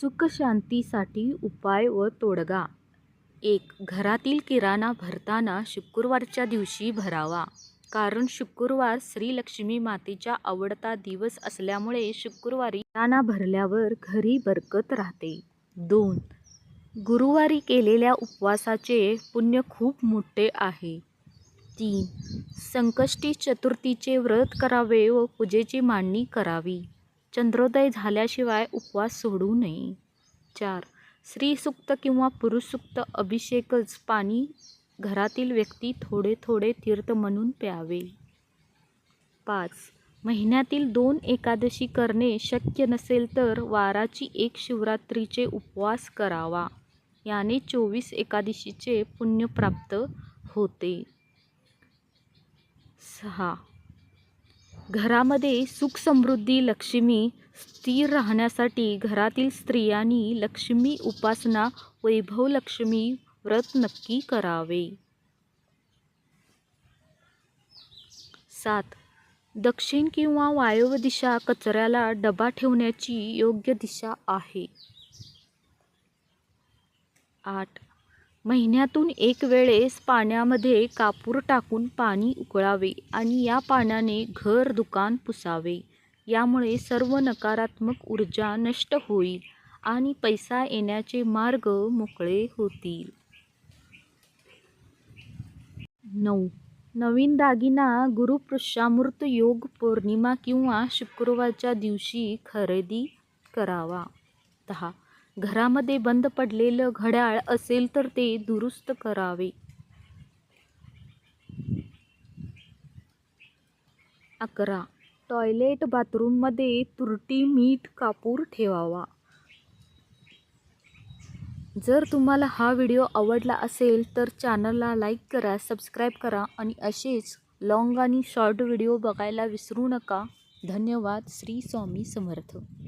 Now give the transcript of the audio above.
सुखशांतीसाठी उपाय व तोडगा. एक घरातील किराणा भरताना शुक्रवारच्या दिवशी भरावा. कारण शुक्रवार श्री लक्ष्मी मातेचा आवडता दिवस असल्यामुळे शुक्रवारी किराणा भरल्यावर घरी बरकत राहते. दोन गुरुवारी केलेल्या उपवासाचे पुण्य खूप मोठे आहे. तीन संकष्टी चतुर्थीचे व्रत करावे व पूजेची मांडणी करावी. चंद्रोदय झाल्याशिवाय उपवास सोडू नये. चार. स्त्रीसुक्त किंवा पुरुषसुक्त अभिषेकच पाणी घरातील व्यक्ती थोडे थोडे तीर्थ म्हणून प्यावे. पाच. महिन्यातील दोन एकादशी करणे शक्य नसेल तर वाराची एक शिवरात्रीचे उपवास करावा. याने चोवीस एकादशीचे पुण्य प्राप्त होते. सहा. घरामध्ये सुख समृद्धी लक्ष्मी स्थिर राहण्यासाठी घरातील स्त्रियांनी लक्ष्मी उपासना वैभव लक्ष्मी व्रत नक्की करावे. सात. दक्षिण किंवा वायव्य दिशा कचऱ्याला डबा ठेवण्याची योग्य दिशा आहे. आठ. महिन्यातून एक वेळेस पाण्यामध्ये कापूर टाकून पाणी उकळावे आणि या पाण्याने घर दुकान पुसावे. यामुळे सर्व नकारात्मक ऊर्जा नष्ट होईल आणि पैसा येण्याचे मार्ग मोकळे होतील. नऊ. नवीन दागिना गुरुपुष्यामृत योग पौर्णिमा किंवा शुक्रवारच्या दिवशी खरेदी करावा. दहा. घरामध्ये बंद पडलेलं घड्याळ असेल तर ते दुरुस्त करावे. अकरा. टॉयलेट बाथरूममध्ये तुरटी मीठ कापूर ठेवावा. जर तुम्हाला हा व्हिडिओ आवडला असेल तर चॅनलला लाईक करा सबस्क्राईब करा आणि असेच लाँग आणि शॉर्ट व्हिडिओ बघायला विसरू नका. धन्यवाद. श्री स्वामी समर्थ.